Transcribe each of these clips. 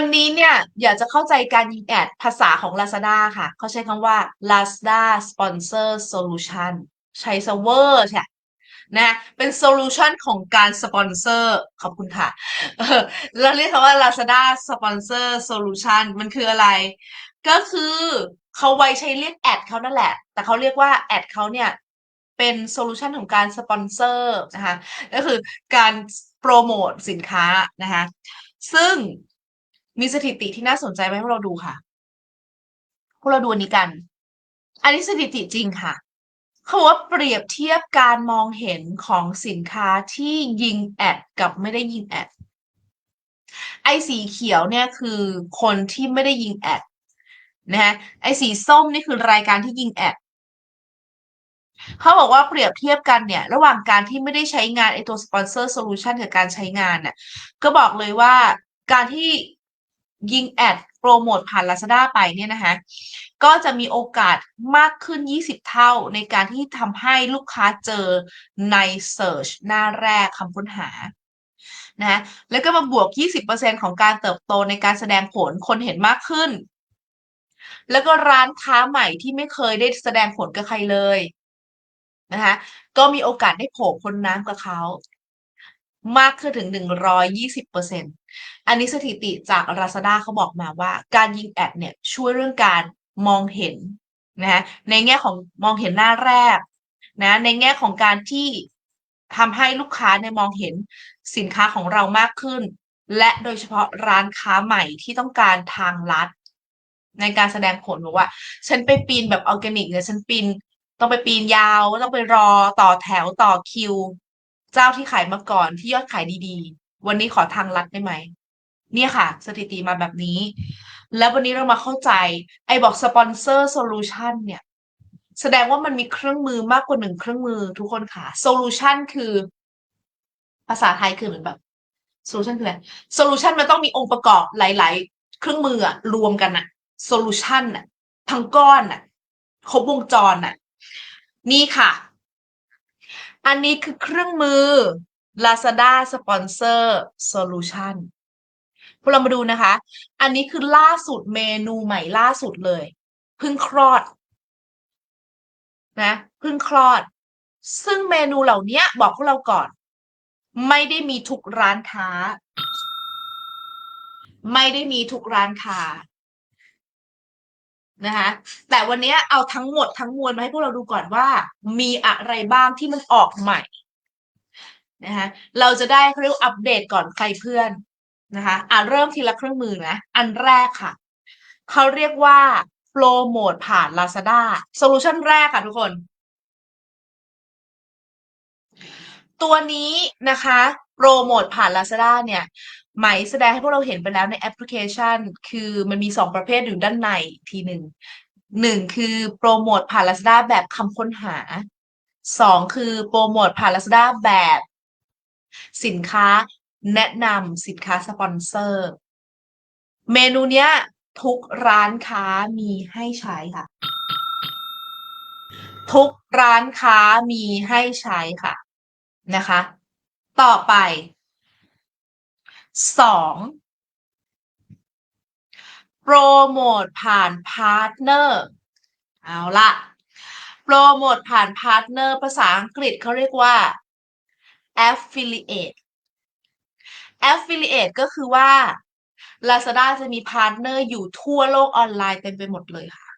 วันนี้เนี่ยอยากจะเข้าใจการยิงแอดภาษาของ Lazada ค่ะ เขาใช้คำว่า Lazada Sponsor Solution ใช้ซะเวอร์ใช่นะเป็นโซลูชันของการสปอนเซอร์ขอบคุณค่ะเออเราเรียกคำว่า Lazada Sponsor Solution มันคืออะไร ก็คือเขาไว้ใช้เรียกแอดเขานั่นแหละ แต่เขาเรียกว่าแอดเขาเนี่ยเป็นโซลูชันของการสปอนเซอร์นะคะก็คือการโปรโมทสินค้านะคะซึ่ง มีสถิติที่น่าสนใจไหมพวกเราดูค่ะ พวกเราดูอันนี้กัน อันนี้สถิติจริงค่ะเขาบอกว่าเปรียบเทียบการมองเห็นของสินค้าที่ยิงแอดกับไม่ได้ยิงแอด ไอ้สีเขียวเนี่ยคือคนที่ไม่ได้ยิงแอดนะฮะ ไอ้สีส้มนี่คือรายการที่ยิงแอดเขาบอกว่าเปรียบเทียบกันเนี่ย ระหว่างการที่ไม่ได้ใช้งานไอตัวสปอนเซอร์โซลูชันกับการใช้งานน่ะก็บอกเลยว่าการที่ ยิงแอดโปรโมทผ่าน Lazada ไปเนี่ยนะคะก็จะมีโอกาสมากขึ้น 20 เท่าในการที่ทำให้ลูกค้าเจอใน Search หน้าแรกคำค้นหานะแล้วก็มาบวก 20%ของการเติบโตในการแสดงผลคนเห็นมากขึ้น แล้วก็ร้านค้าใหม่ที่ไม่เคยได้แสดงผลกับใครเลยนะคะก็มีโอกาสได้โผล่พ้นน้ำกับเขา มากขึ้นถึง 120%อันนี้สถิติจาก Lazada เขาบอกมาว่า การยิงแอดเนี่ยช่วยเรื่องการมองเห็นนะในแง่ของมองเห็นหน้าแรกนะในแง่ของการที่ทำให้ลูกค้าเนี่ยมองเห็นสินค้าของเรามากขึ้น และโดยเฉพาะร้านค้าใหม่ที่ต้องการทางลัด ในการแสดงผลบอกว่า ฉันไปปีนแบบออร์แกนิกเนี่ยฉันปีนต้องไปปีนยาว ต้องไปรอต่อแถวต่อคิว เจ้าที่ขายมาก่อนที่ยอดขายดีๆ วันนี้ขอทางลัดได้ไหม เนี่ยค่ะ สถิติมาแบบนี้ แล้ววันนี้เรามาเข้าใจ ไอ้บอกสปอนเซอร์โซลูชันเนี่ย แสดงว่ามันมีเครื่องมือมากกว่าหนึ่งเครื่องมือทุกคนค่ะโซลูชันคือ ภาษาไทยคือเหมือนแบบโซลูชันคืออะไรโซลูชันมันต้องมีองค์ประกอบหลาย ๆ เครื่องมืออะรวมกันอะโซลูชันอะทั้งก้อนอะครบวงจรอะนี่ค่ะ อันนี้คือเครื่องมือ Lazada Sponsor Solution พวกเรามาดูนะคะ อันนี้คือล่าสุดเมนูใหม่ล่าสุดเลยเพิ่งคลอดนะเพิ่งคลอด ซึ่งเมนูเหล่านี้บอกพวกเราก่อน ไม่ได้มีทุกร้านค้า ไม่ได้มีทุกร้านค้า นะคะ แต่วันนี้เอาทั้งหมดทั้งมวลมาให้พวกเราดูก่อนว่า มีอะไรบ้างที่มันออกใหม่นะคะเราจะได้เขาเรียกอัปเดตก่อนใครเพื่อนนะคะอะเริ่มทีละเครื่องมือนะ อันแรกค่ะ เขาเรียกว่าโปรโมทผ่าน Lazada โซลูชันแรกค่ะทุกคน ตัวนี้นะคะโปรโมทผ่าน Lazada เนี่ย หมายแสดงให้พวกเราเห็นไปแล้วในแอปพลิเคชัน คือมันมีสองประเภทอยู่ด้านในทีหนึ่งหนึ่งคือโปรโมทผ่าน Lazada แบบคำค้นหาสองคือโปรโมทผ่าน Lazada แบบ สินค้าแนะนำสินค้าสปอนเซอร์ เมนูเนี้ยทุกร้านค้ามีให้ใช้ค่ะ ทุกร้านค้ามีให้ใช้ค่ะนะคะ ต่อไป สองโปรโมทผ่านพาร์ทเนอร์เอาละโปรโมทผ่านพาร์ทเนอร์ภาษาอังกฤษเขาเรียกว่า affiliate affiliate ก็คือว่า Lazada จะมีพาร์ทเนอร์อยู่ทั่วโลกออนไลน์เต็มไปหมดเลยค่ะ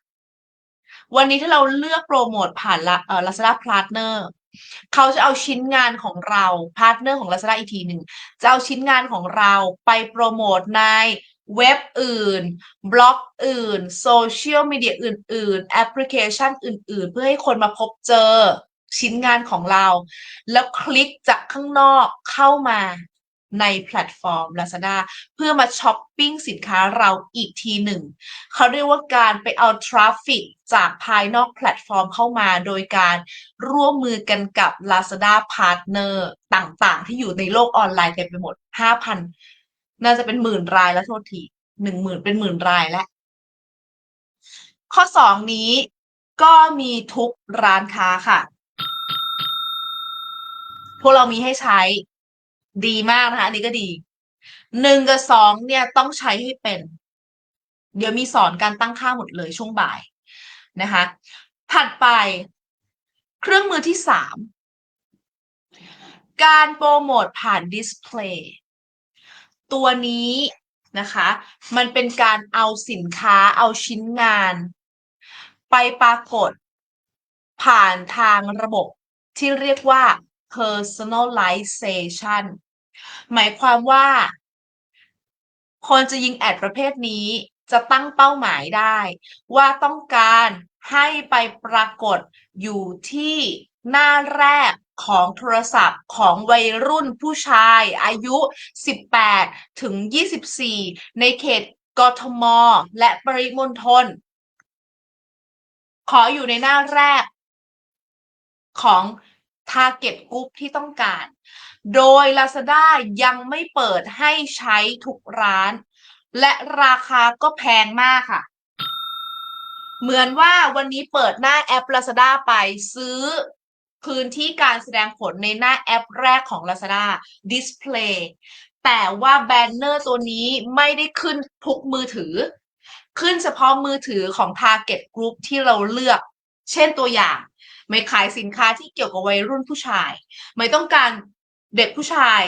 วันนี้ถ้าเราเลือกโปรโมทผ่านเอ่อ Lazada Partner เขาจะเอาชิ้นงานของเราพาร์ทเนอร์ของ Lazada อีกทีหนึ่งจะเอาชิ้นงานของเราไปโปรโมทในเว็บอื่น บล็อกอื่น โซเชียลมีเดียอื่น ๆ แอปพลิเคชันอื่น ๆ เพื่อให้คนมาพบเจอชิ้นงานของเรา แล้วคลิกจากข้างนอกเข้ามา ในแพลตฟอร์ม Lazada เพื่อมาช้อปปิ้งสินค้าเราอีกทีหนึ่ง เขาเรียกว่าการไปเอาทราฟฟิกจากภายนอกแพลตฟอร์มเข้ามาโดยการร่วมมือกันกับ Lazada Partner ต่างๆ ที่อยู่ในโลกออนไลน์เต็มไปหมด 5,000 น่าจะเป็นหมื่นรายแล้วโทษทีหนึ่งหมื่นเป็นหมื่นรายแล้ว ข้อสองนี้ก็มีทุกร้านค้าค่ะ พวกเรามีให้ใช้ ดีมากนะคะ อันนี้ก็ดี หนึ่งกับสองเนี่ยต้องใช้ให้เป็น เดี๋ยวมีสอนการตั้งค่าหมดเลยช่วงบ่ายนะคะ ถัดไป เครื่องมือที่สามการโปรโมทผ่านดิสเพลย์ตัวนี้นะคะ มันเป็นการเอาสินค้าเอาชิ้นงาน ไปปรากฏ ผ่านทางระบบที่เรียกว่า personalization หมายความว่า คนจะยิงแอดประเภทนี้จะตั้งเป้าหมายได้ ว่าต้องการให้ไปปรากฏอยู่ที่หน้าแรกของโทรศัพท์ของวัยรุ่นผู้ชายอายุ 18 ถึง 24 ในเขตกทม และปริมณฑลขออยู่ในหน้าแรกของ Target Group ที่ต้องการ โดย Lazada ยังไม่เปิดให้ใช้ทุกร้าน และราคาก็แพงมากค่ะ เหมือนว่าวันนี้เปิดหน้าแอป Lazada ไปซื้อพื้นที่การแสดงผลในหน้าแอปแรกของ Lazada Display แต่ว่าแบนเนอร์ตัวนี้ไม่ได้ขึ้นทุกมือถือ ขึ้นเฉพาะมือถือของ Target Group ที่เราเลือก เช่นตัวอย่าง ไม่ขายสินค้าที่เกี่ยวกับวัยรุ่นผู้ชาย ไม่ต้องการเด็กผู้ชาย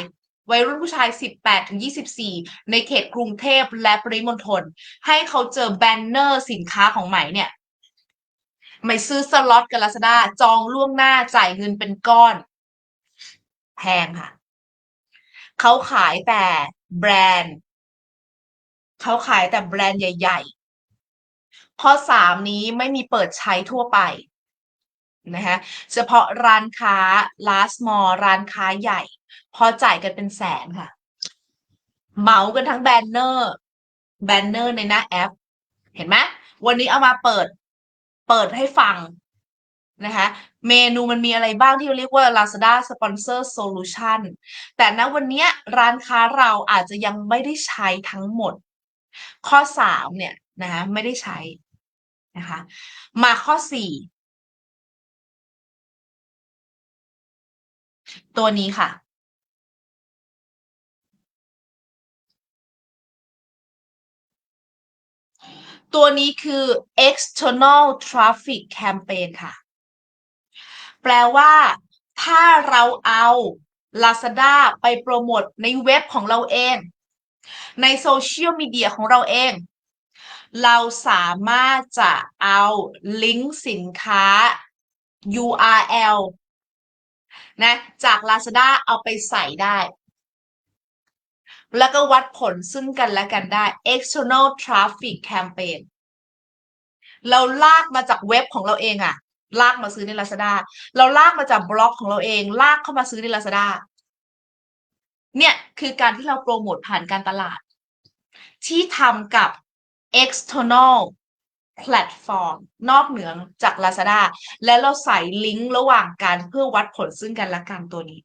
วัยรุ่นผู้ชาย 18ถึง24 ในเขตกรุงเทพและปริมณฑลให้เขาเจอแบนเนอร์สินค้าของใหม่เนี่ยไม่ซื้อสล็อตกับ Lazada จองล่วงหน้าจ่ายเงินเป็นก้อน แพงค่ะ เขาขายแต่แบรนด์ เขาขายแต่แบรนด์ใหญ่ ๆ ข้อสามนี้ไม่มีเปิดใช้ทั่วไป นะคะเฉพาะร้านค้า last mall ร้านค้าใหญ่ พอจ่ายกันเป็นแสนค่ะ เหมากันทั้งแบนเนอร์ แบนเนอร์ในหน้าแอป เห็นไหมวันนี้เอามาเปิด เปิดให้ฟังนะคะ เมนูมันมีอะไรบ้างที่เรียกว่า Lazada Sponsor Solution แต่ณวันนี้ร้านค้าเราอาจจะยังไม่ได้ใช้ทั้งหมด ข้อสามเนี่ยนะคะไม่ได้ใช้นะคะ มาข้อสี่ ตัวนี้ค่ะ ตัวนี้คือ external traffic campaign ค่ะ แปลว่าถ้าเราเอา Lazada ไปโปรโมทในเว็บของเราเอง ในโซเชียลมีเดียของเราเอง เราสามารถจะเอาลิงก์สินค้า URL นะจาก Lazada เอาไปใส่ได้ แล้วก็วัดผลซึ่งกันและกันได้ external traffic campaign เราลากมาจากเว็บของเราเองอะลากมาซื้อใน Lazada เราลากมาจากบล็อกของเราเอง ลากเข้ามาซื้อใน Lazada เนี่ยคือการที่เราโปรโมทผ่านการตลาด ที่ทำกับ external platform นอกเหนือจาก Lazada และเราใส่ลิงก์ระหว่างกันเพื่อวัดผลซึ่งกันและกันตัวนี้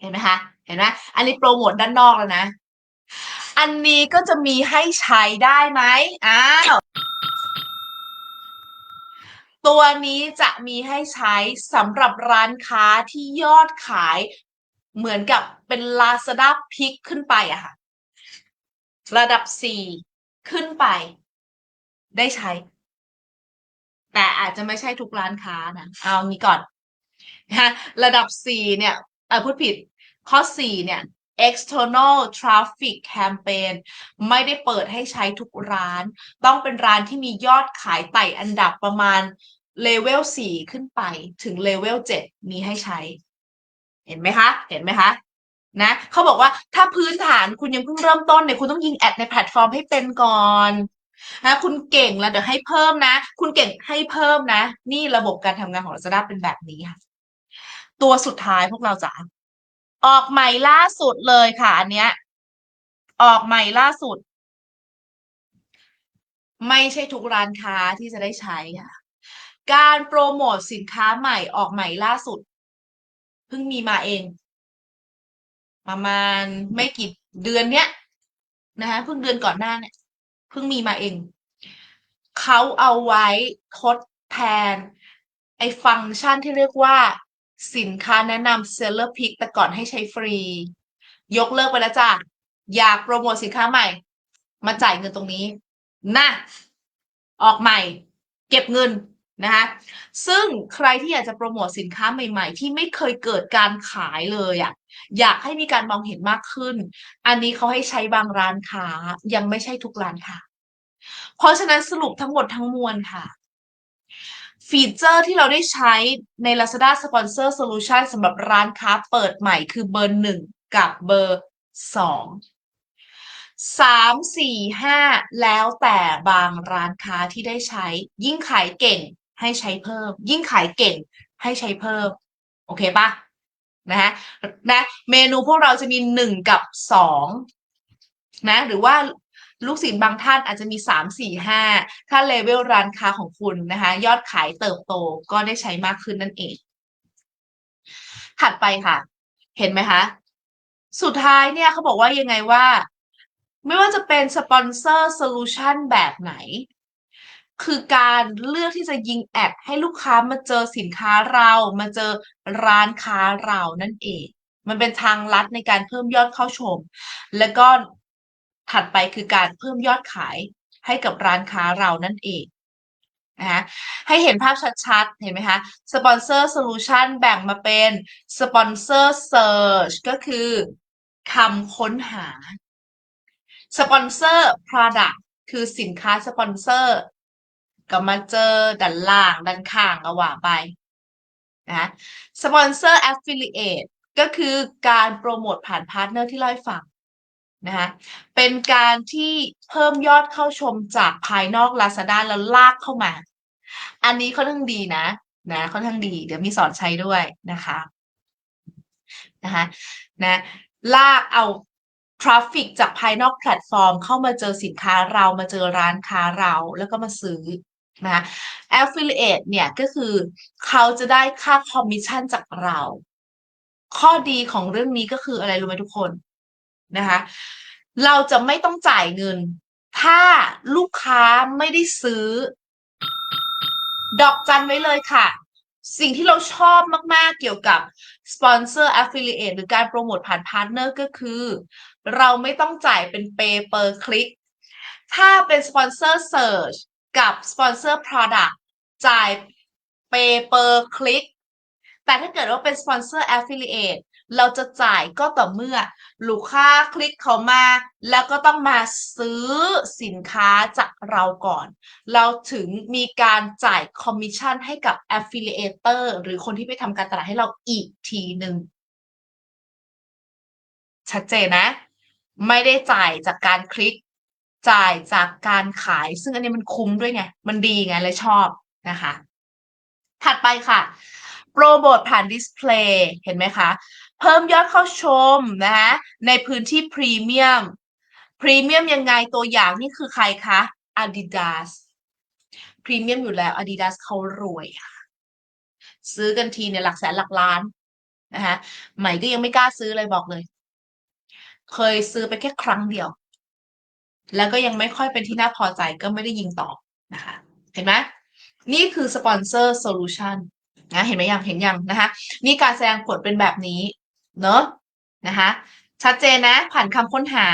เห็นไหมคะ เห็นไหมอันนี้โปรโมทด้านนอกแล้วนะ อันนี้ก็จะมีให้ใช้ได้ไหมอ้าวตัวนี้จะมีให้ใช้สำหรับร้านค้าที่ยอดขายเหมือนกับเป็น Lazada พิกขึ้นไปอะค่ะ ระดับ 4 ขึ้นไป ได้ใช้ แต่อาจจะไม่ใช่ทุกร้านค้านะ เอางี้ก่อนนะระดับ4เนี่ยเออพูดผิด ข้อ 4 เนี่ย external traffic campaign ไม่ได้เปิดให้ใช้ทุกร้าน ต้องเป็นร้านที่มียอดขายไต่อันดับประมาณเลเวล4ขึ้นไปถึงเลเวล7มีให้ใช้ เห็นไหมคะ เห็นไหมคะนะเขาบอกว่าถ้าพื้นฐานคุณยังเพิ่งเริ่มต้นเนี่ยคุณต้องยิงแอดในแพลตฟอร์มให้เป็นก่อน นะคุณเก่งแล้วเดี๋ยวให้เพิ่มนะ คุณเก่งให้เพิ่มนะ นี่ระบบการทำงานของ Lazada เป็นแบบนี้ค่ะ ตัวสุดท้ายพวกเราจะออกใหม่ล่าสุดเลยค่ะ อันเนี้ย ออกใหม่ล่าสุด ไม่ใช่ทุกร้านค้าที่จะได้ใช้ค่ะ การโปรโมทสินค้าใหม่ออกใหม่ล่าสุดเพิ่งมีมาเอง ประมาณไม่กี่เดือนเนี้ยนะคะเพิ่งเดือนก่อนหน้าเนี่ย เพิ่งมีมาเอง เขาเอาไว้ทดแทน ไอ้ฟังก์ชันที่เรียกว่า สินค้าแนะนำ Seller Pick แต่ก่อนให้ใช้ฟรี ยกเลิกไปแล้วจ้ะ อยากโปรโมทสินค้าใหม่ มาจ่ายเงินตรงนี้นะออกใหม่ เก็บเงินนะคะซึ่งใครที่อยากจะโปรโมทสินค้าใหม่ ๆ ที่ไม่เคยเกิดการขายเลยอะ อยากให้มีการมองเห็นมากขึ้น อันนี้เขาให้ใช้บางร้านค้า ยังไม่ใช่ทุกร้านค่ะ เพราะฉะนั้นสรุปทั้งหมดทั้งมวลค่ะ ฟีเจอร์ที่เราได้ใช้ใน Lazada Sponsor Solution สำหรับร้านค้าเปิดใหม่คือเบอร์หนึ่งกับเบอร์สองสามสี่ห้าแล้วแต่บางร้านค้าที่ได้ใช้ ยิ่งขายเก่งให้ใช้เพิ่ม ยิ่งขายเก่งให้ใช้เพิ่ม โอเคปะ นะฮะนะเมนูพวกเราจะมีหนึ่งกับสองนะหรือว่าลูกศิษย์บางท่านอาจจะมีสามสี่ห้าถ้าเลเวลร้านค้าของคุณนะคะ ยอดขายเติบโตก็ได้ใช้มากขึ้นนั่นเอง ถัดไปค่ะ เห็นไหมคะ สุดท้ายเนี่ยเขาบอกว่ายังไงว่า ไม่ว่าจะเป็นสปอนเซอร์โซลูชันแบบไหน คือการเลือกที่จะยิงแอดให้ลูกค้ามาเจอสินค้าเรา มาเจอร้านค้าเรานั่นเอง มันเป็นทางลัดในการเพิ่มยอดเข้าชม แล้วก็ถัดไปคือการเพิ่มยอดขายให้กับร้านค้าเรานั่นเองนะคะให้เห็นภาพชัดๆ เห็นไหมคะสปอนเซอร์โซลูชันแบ่งมาเป็นสปอนเซอร์เซิร์ชก็คือคำค้นหาสปอนเซอร์ product คือสินค้าสปอนเซอร์ ก็มาเจอด้านล่างด้านข้างก็ว่าไปนะสปอนเซอร์ affiliate ก็คือการโปรโมทผ่านพาร์ทเนอร์ที่เล่าให้ฟังนะคะเป็นการที่เพิ่มยอดเข้าชมจากภายนอก Lazada แล้วลากเข้ามา อันนี้ค่อนข้างดีนะนะค่อนข้างดี เดี๋ยวมีสอนใช้ด้วยนะคะนะคะนะลากเอาทราฟฟิกจากภายนอกแพลตฟอร์ม เข้ามาเจอสินค้าเรามาเจอร้านค้าเราแล้วก็มาซื้อ นะ affiliate เนี่ยก็คือเขาจะได้ค่าคอมมิชชั่นจากเรา ข้อดีของเรื่องนี้ก็คืออะไรรู้ไหมทุกคนนะคะ เราจะไม่ต้องจ่ายเงิน ถ้าลูกค้าไม่ได้ซื้อ ดอกจันไว้เลยค่ะ สิ่งที่เราชอบมาก ๆ เกี่ยวกับสปอนเซอร์ affiliate หรือการโปรโมทผ่านพาร์ทเนอร์ก็คือ เราไม่ต้องจ่ายเป็น pay per click ถ้าเป็นสปอนเซอร์ search กับส ปอนเซอร์ product จ่าย pay per click แต่ถ้าเกิดว่าเป็นสปอนเซอร์ affiliate เราจะจ่ายก็ต่อเมื่อ ลูกค้าคลิกเขามา แล้วก็ต้องมาซื้อสินค้าจากเราก่อน เราถึงมีการจ่ายคอมมิชชั่นให้กับ affiliator หรือคนที่ไปทำการตลาดให้เราอีกทีหนึ่งชัดเจนนะ ไม่ได้จ่ายจากการคลิก จ่ายจากการขาย ซึ่งอันนี้มันคุ้มด้วยไง มันดีไงเลยชอบนะคะ ถัดไปค่ะ โปรโมทผ่านดิสเพลย์เห็นไหมคะ เพิ่มยอดเข้าชมนะคะในพื้นที่พรีเมียมพรีเมียมยังไงตัวอย่างนี่คือใครคะ Adidas พรีเมียมอยู่แล้ว Adidas เขารวย ซื้อกันทีในหลักแสนหลักล้านนะคะใหม่ก็ยังไม่กล้าซื้อเลยบอกเลย เคยซื้อไปแค่ครั้งเดียว แล้วก็ยังไม่ค่อยเป็นที่น่าพอใจก็ไม่ได้ยิงต่อนะคะ เห็นไหมนี่คือสปอนเซอร์โซลูชันนะเห็นไหมยังเห็นยังนะคะนี่การแสดงผลเป็นแบบนี้เนอะนะคะชัดเจนนะ ผ่านคำค้นหา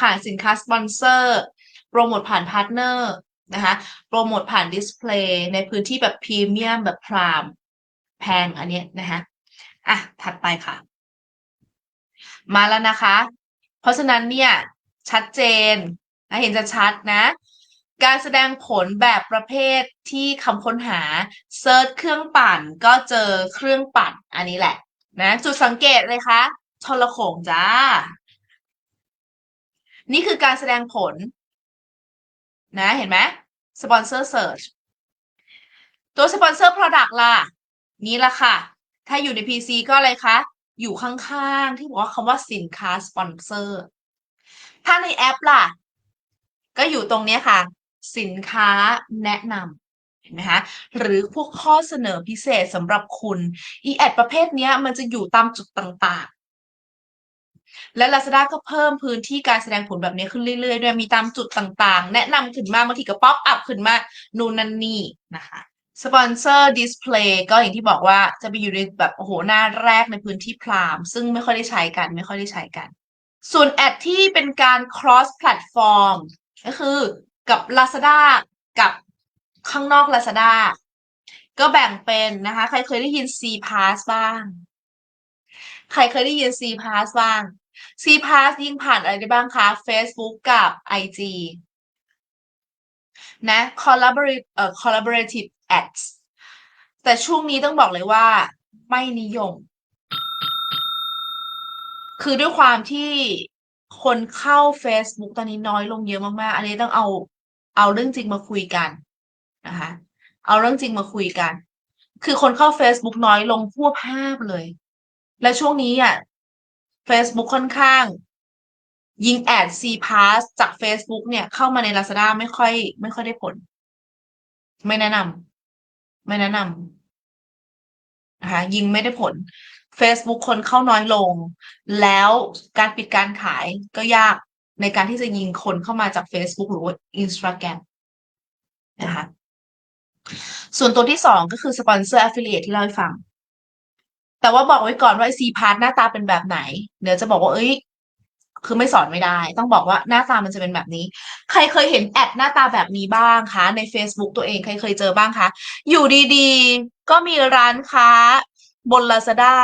ผ่านสินค้าสปอนเซอร์โปรโมทผ่านพาร์ทเนอร์นะคะโปรโมทผ่านดิสเพลย์ในพื้นที่แบบพรีเมียมแบบพรามแพงอันนี้นะคะอะถัดไปค่ะ มาแล้วนะคะ เพราะฉะนั้นเนี่ยชัดเจน นะเห็นจะชัดนะ การแสดงผลแบบประเภทที่คำค้นหาเซิร์ชเครื่องปั่นก็เจอเครื่องปั่นอันนี้แหละ นะ จุดสังเกตเลยคะทรโขงจ้า นี่คือการแสดงผล นะเห็นไหมสปอนเซอร์เซิร์ชตัวสปอนเซอร์ Product ล่ะ นี่ละค่ะ ถ้าอยู่ใน PC ก็อะไรคะ อยู่ข้างๆ ที่บอกว่าคำว่าสินค้าสปอนเซอร์ ถ้าในแอปล่ะ อยู่ตรงนี้ค่ะ สินค้าแนะนำเห็นไหมคะหรือพวกข้อเสนอพิเศษสำหรับคุณอีแอดประเภทนี้มันจะอยู่ตามจุดต่างๆ และ Lazada ก็เพิ่มพื้นที่การแสดงผลแบบนี้ขึ้นเรื่อยๆด้วยมีตามจุดต่างๆ แนะนำขึ้นมาบางทีก็ป๊อปอัพขึ้นมานู่นนั่นนี่นะคะสปอนเซอร์ดิสเพลย์ก็อย่างที่บอกว่าจะไปอยู่ในแบบโอ้โหหน้าแรกในพื้นที่พรามซึ่งไม่ค่อยได้ใช้กัน ไม่ค่อยได้ใช้กัน ส่วนแอดที่เป็นการ cross platform ก็คือกับ Lazada กับข้างนอก Lazada ก็แบ่งเป็นนะคะ ใครเคยได้ยิน C Pass บ้าง ใครเคยได้ยิน C Pass บ้าง C Pass ยิงผ่านอะไรได้บ้างคะ Facebook กับ IG นะ collaborative เอ่อ collaborative ads แต่ช่วงนี้ต้องบอกเลยว่าไม่นิยม คือด้วยความที่ คนเข้า Facebook ตอนนี้น้อยลงเยอะมาก ๆ อันนี้ต้องเอา เอาเรื่องจริงมาคุยกันนะคะ เอาเรื่องจริงมาคุยกัน คือคนเข้า Facebook น้อยลงพวภาพเลย และช่วงนี้อะ Facebook ค่อนข้าง ยิงแอด C Pass จาก Facebook เนี่ย เข้ามาใน Lazada ไม่ค่อย ไม่ค่อยได้ผล ไม่แนะนำไม่แนะนำนะคะยิงไม่ได้ผล Facebook คนเข้าน้อยลง แล้วการปิดการขายก็ยากในการที่จะยิงคนเข้ามาจาก Facebook หรือว่า Instagram นะคะส่วนตัวที่สองก็คือสปอนเซอร์ affiliate ที่เล่าให้ฟัง แต่ว่าบอกไว้ก่อนว่า C Pass หน้าตาเป็นแบบไหน เดี๋ยวจะบอกว่า เอ้ย คือไม่สอนไม่ได้ ต้องบอกว่าหน้าตามันจะเป็นแบบนี้ ใครเคยเห็นแอดหน้าตาแบบนี้บ้างคะ ใน Facebook ตัวเองใครเคยเจอบ้างคะ อยู่ดีๆ ก็มีร้านค้า บน Lazada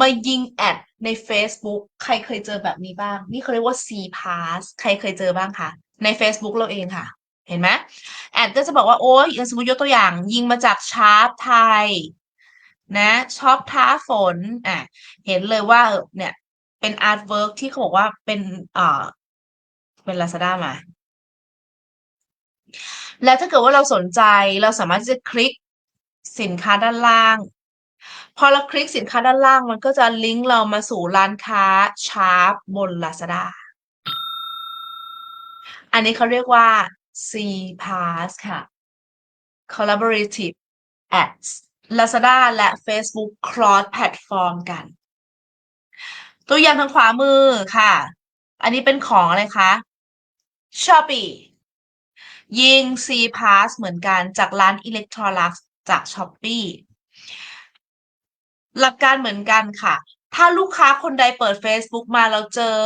มายิงแอดใน Facebook ใครเคยเจอแบบนี้บ้าง นี่เขาเรียกว่า C Pass ใครเคยเจอบ้างคะใน Facebook เราเองค่ะ เห็นไหมแอดก็จะบอกว่าโอ้ยองสมมติยกตัวอย่าง ยิงมาจากชาร์ปไทยนะช็อปท้าฝนอะเห็นเลยว่าเนี่ย เป็นอาร์ตเวิร์กที่เขาบอกว่าเป็นเอ่อเป็น Lazada มา แล้วถ้าเกิดว่าเราสนใจเราสามารถที่จะคลิกสินค้าด้านล่าง พอเราคลิกสินค้าด้านล่างมันก็จะลิงก์เรามาสู่ร้านค้าชาร์ปบน Lazada อันนี้เขาเรียกว่า C Pass ค่ะ Collaborative Ads Lazada และ Facebook cross platform กัน ตัวอย่างทางขวามือค่ะ อันนี้เป็นของอะไรคะ Shopee ยิง C Pass เหมือนกันจากร้าน Electrolux จาก Shopee หลักการเหมือนกันค่ะ ถ้าลูกค้าคนใดเปิด Facebook มาแล้วเจอ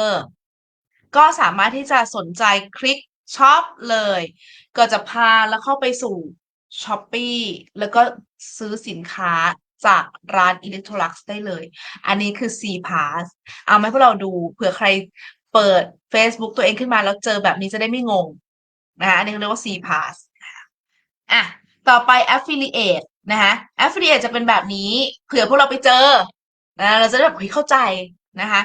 ก็สามารถที่จะสนใจคลิกช็อปเลย ก็จะพาแล้วเข้าไปสู่ Shopee แล้วก็ซื้อสินค้าจากร้าน Electrolux ได้เลย อันนี้คือ C Pass เอาไหมพวกเราดูเผื่อใครเปิด Facebook ตัวเองขึ้นมาแล้วเจอแบบนี้จะได้ไม่งงนะคะอันนี้เรียกว่า C Pass อะ ต่อไป affiliate นะคะ affiliate จะเป็นแบบนี้เผื่อพวกเราไปเจอนะเราจะได้แบบเข้าใจนะคะ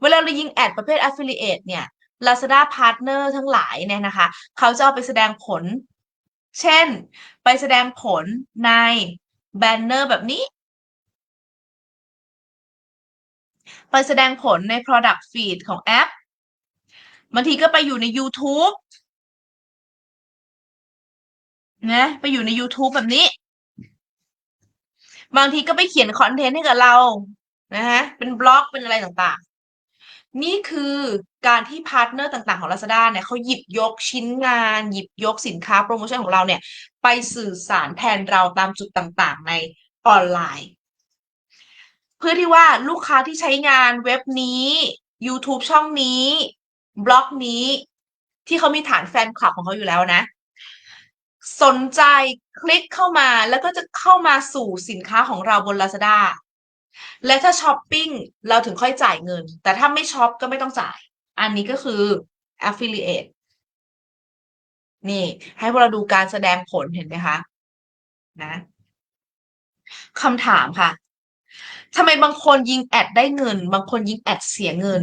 เวลาเรายิงแอดประเภท affiliate เนี่ย Lazada Partner ทั้งหลายเนี่ยนะคะ เขาจะเอาไปแสดงผล เช่น ไปแสดงผลในแบนเนอร์แบบนี้ ไปแสดงผลใน Product Feed ของแอปบางทีก็ไปอยู่ใน YouTube นะ ไปอยู่ใน YouTube แบบนี้ บางทีก็ไปเขียนคอนเทนต์ให้กับเรานะฮะเป็นบล็อกเป็นอะไรต่างๆ นี่คือการที่พาร์ทเนอร์ต่างๆของ Lazada เนี่ยเขาหยิบยกชิ้นงาน หยิบยกสินค้าโปรโมชั่นของเราเนี่ย ไปสื่อสารแทนเราตามจุดต่างๆ ในออนไลน์ เพื่อที่ว่าลูกค้าที่ใช้งานเว็บนี้ YouTube ช่องนี้ บล็อกนี้ ที่เขามีฐานแฟนคลับของเขาอยู่แล้วนะ นใจคลิกเข้ามาแล้วก็จะเข้ามาสู่สินค้าของเราบน Lazada และถ้าช้อปปิ้งเราถึงค่อยจ่ายเงิน แต่ถ้าไม่ช็อปก็ไม่ต้องจ่าย อันนี้ก็คือ affiliate นี่ ให้พวกเราดูการแสดงผลเห็นไหมคะนะคำถามค่ะทำไมบางคนยิงแอดได้เงิน บางคนยิงแอดเสียเงิน